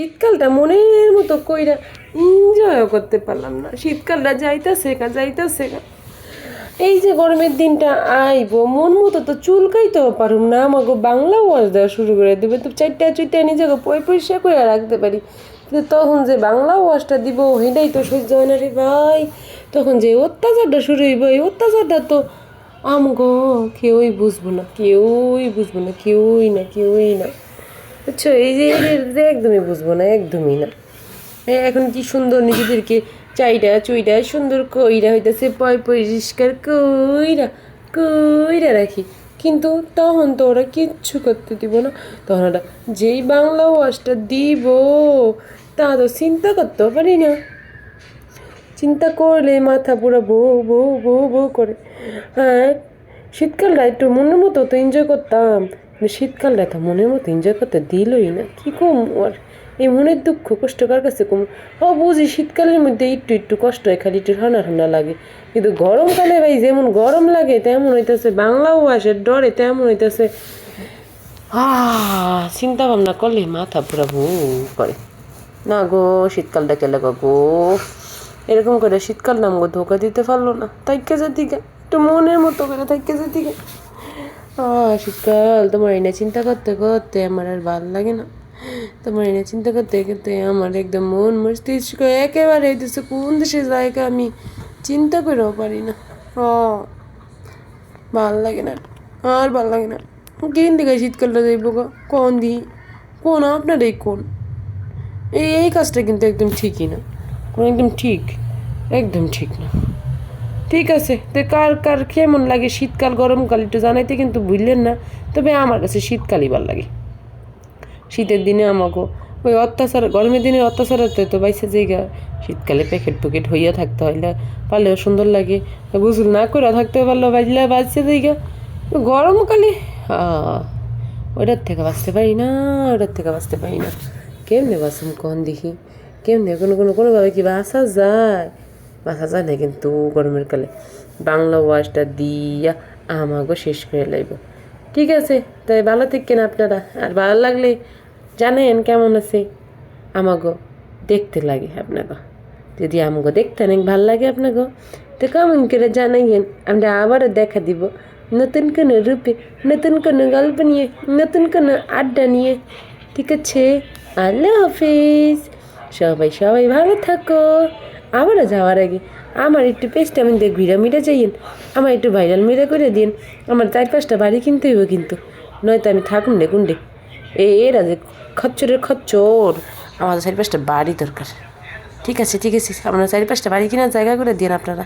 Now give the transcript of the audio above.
শীতকালটা মনের মতো কইরা এনজয়ও করতে পারলাম না। শীতকালটা যাইতাছে কা যাইতাছে কা এই যে গরমের দিনটা আইব, মন মতো তো চুলকাইতেও পারুম না। আমাকে বাংলা ওয়াজ দেওয়া শুরু করে দেবে, তো চারটা চুইটা নিজেকে পয় পয়সা করে রাখতে পারি। তখন যে বাংলা ওয়াজটা দিব সেটাই তো সহ্য হয় না রে ভাই। তখন যে অত্যাচারটা শুরু হইব, এই অত্যাচারটা তো আমগো কেউই বুঝব না, কেউই বুঝব না, কেউই না কেউই না। বুঝছ? এই যে একদমই বুঝব না, একদমই না। এখন কি সুন্দর নিজেদেরকে চাইটা চুইটা সুন্দর কইরা হইতেছে, পয় পরিষ্কার কইরা কইরা রাখি। কিন্তু তখন তো ওরা কিচ্ছু করতে দিব না। তখন ওরা যেই বাংলা ওয়াজটা দিব, তা তো চিন্তা করতেও পারি না। চিন্তা করলে মাথা পুরো বউ বউ বউ বউ করে। হ্যাঁ শীতকালটা একটু মনের মতো তো এনজয় করতাম। শীতকালটা তো মনের মতো এনজয় করতে দিলই না। কী কম আর? এই মনের দুঃখ কষ্ট কার কাছে কম? ও বুঝি শীতকালের মধ্যে একটু একটু কষ্ট হয়, খালি একটু ঠান্ডা ঠান্ডা লাগে। কিন্তু গরমকালে ভাই, যেমন গরম লাগে, তেমন হইতেছে, বাংলাও আসে, ডরে তেমন হইতেছে। চিন্তা ভাবনা করলে মাথা পুরা ভু করে। না গো শীতকালটা কেলে গো। এরকম করে শীতকাল নাম গো ধোকা দিতে পারল না। তাইকে যেদিকে একটু মনের মতো করে তাইকে যেদিকে শীতকাল, তোমার এনে চিন্তা করতে করতে আমার আর ভালো লাগে না। তোমার এনে চিন্তা করতে করতে আমার একদম মন মস্তিষ্ক একেবারে হইতেছে কোন দেশে জায়গা আমি চিন্তা করেও পারি না। ও ভালো লাগে না, আর ভালো লাগে না। কেন দিকে শীতকালটা যাইব কোন দি? কোন আপনার এই কোন? এই এই কাজটা কিন্তু একদম ঠিকই না। কোনো একদম ঠিক একদম ঠিক না। ঠিক আছে, তো কার কার কেমন লাগে শীতকাল, গরমকাল একটু জানাইতে কিন্তু বুঝলেন না, তবে আমার কাছে শীতকালই ভালো লাগে। শীতের দিনে আমাকে ওই অত্যাচার, গরমের দিনে অত্যাচার হতে তো বাইসে জায়গা, শীতকালে প্যাকেট প্যাকেট হইয়া থাকতে হইলে পারলেও সুন্দর লাগে। গোসল না করে থাকতে পারলেও বাজলে বাজছে জায়গা। গরমকালে ওটার থেকে বাঁচতে পারি না ওটার থেকে বাঁচতে পারি না। কেমনে বাঁচুম কন দেখি কেমনে কোনো কোনো, কোনোভাবে কি বাঁচা যায়? বাঁচা যায় না, কিন্তু গরমের কালে বাংলা ওয়াশটা দিয়া আমাকে শেষ করে লাইব। ঠিক আছে, তাই ভালো থাকেন আপনারা। আর ভালো লাগলে জানেন কেমন আছে? আমাগো দেখতে লাগে আপনাকে যদি আমাকে দেখতে অনেক ভালো লাগে আপনাকে তো কেমন করে জানাইয়েন। আমরা আবারও দেখা দিব নতুন কোনো রূপে, নতুন কোনো গল্প নিয়ে, নতুন কোনো আড্ডা নিয়ে। ঠিক আছে, আল্লাহ হাফিজ। সবাই সবাই ভালো থাকো। আবারও যাওয়ার আগে আমার একটু পেস্ট আমি দেখ ঘিরা মিটা যাইয়েন। আমার একটু ভাইরাল মিরা করে দিন আমার চার পাঁচটা বাড়ি কিনতে হইব কিন্তু। নয়তো আমি থাকুন রে কুন্ডে এ, এরা যে খচ্চরের খচ্চর। আমাদের চারি পাঁচটা বাড়ি দরকার। ঠিক আছে ঠিক আছে। আপনার চারি পাঁচটা বাড়ি কেনার জায়গা করে দিন আপনারা।